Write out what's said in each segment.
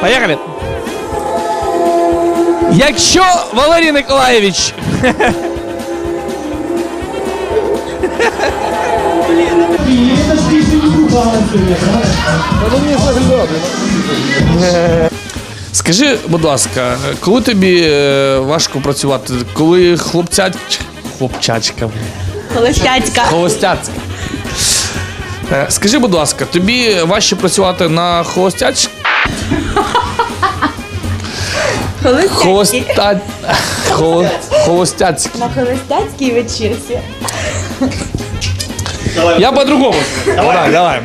Поїхали. Якщо Валерій Николаєвич Скажи, будь ласка, коли тобі е, важко працювати, коли хлопцяч... хлопчачка, Холостяцька. холостяцька. Е, Скажи, будь ласка, тобі важче працювати на холостяч... Холостяцькій. холоста... холо... холостяцькій? На холостяцькій вечірці. Я по-другому. Давай, давай.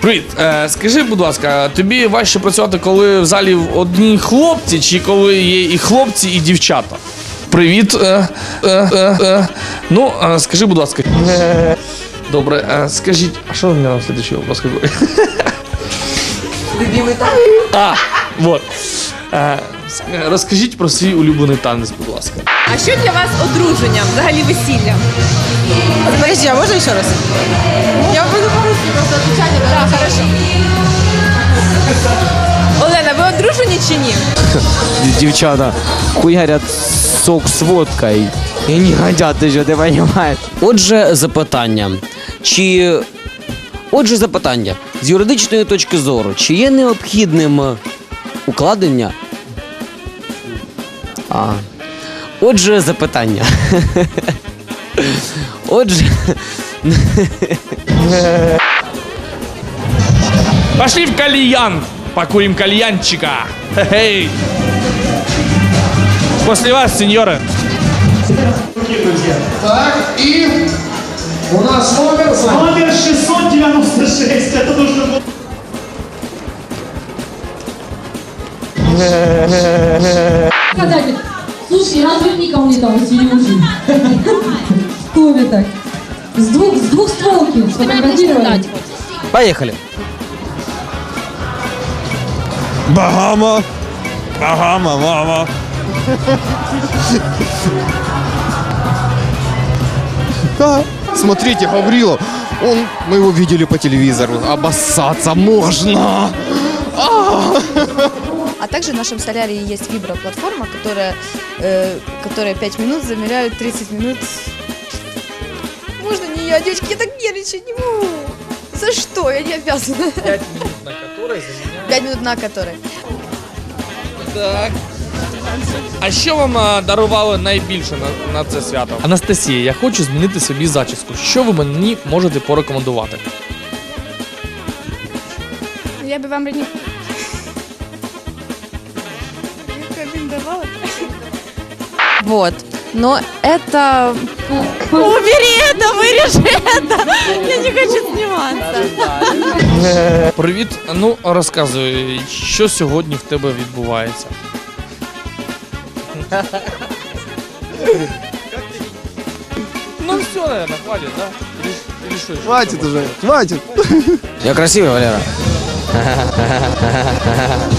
Привіт. Е, скажи, будь ласка, тобі важче працювати, коли в залі одні хлопці, чи коли є і хлопці, і дівчата? Привіт. Е, е, е, е. Ну, е, скажи, будь ласка. Добре, е, скажіть, а що у мене на следующий вопрос? Какой? А, вот. Е, розкажіть про свій улюблений танець, будь ласка. А що для вас одруження, взагалі весілля? Подожди, а можно еще раз? Я буду по-русски просто отвечать. Да, хорошо. Олена, ви одружені чи ні? девчата хуярят сок с водкой. И не хотят еще, ты понимаешь? Отже, запитання. Чи. Отже, запитання. З юридичної точки зору, чи є необхідним укладення? А. Отже, запитання. Отже. Пошли в кальян, покурим кальянчика. Хе-хей. После вас, сеньоры. Так, и у нас номер за Номер 696, это нужно было. сказать, слушай, разверни ко мне того Сережи. Кто вы так? С двух, с двух стволки сфотографировали. Поїхали. Багама. Багама, мама. Да, смотрите, Гаврилов. Он, мы его видели по телевизору. Обоссаться можно. А также в нашем солярии есть виброплатформа, которая, э, которая 5 минут замеряет 30 минут. Можно не я, девочки, я так нервничать не могу. За что? Я не обязана. 5 минут на которой 5 минут на которой. Так. А що вам а, дарували найбільше на, на це свято? Анастасія, я хочу змінити собі зачіску. Що ви мені можете порекомендувати? Я бы вам не... рекомендовала. Вот. Но это... Убери это, вырежи это. Я не хочу сниматься. Привіт. Ну, розказуй, що сьогодні в тебе відбувається? Ну все, наверное, хватит, да? Или, или что еще? Хватит уже, хватит. Я красивий, Валера.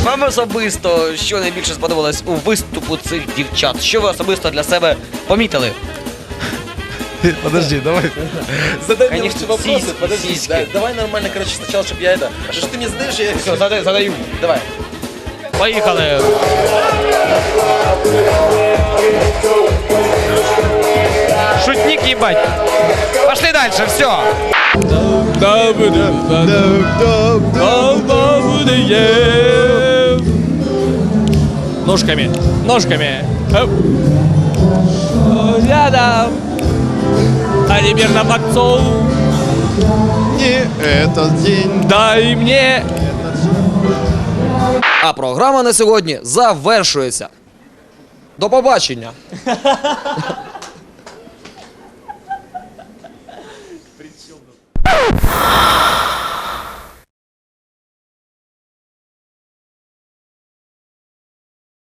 Вам особисто, що найбільше сподобалось у виступу цих дівчат? Що ви особисто для себе помітили? Подожди, давай. Задай мне лучше вопросы, подожди. Да, Давай нормально, короче, сначала, чтобы я это... Что ты мне знаешь, я... Все, задай, задаю. Давай. Поїхали! Шутник ебать. Пошли дальше, все. Ножками, ножками. Рядом. А теперь на подцов. Не этот день. Дай мне. А програма на сьогодні завершується. До побачення.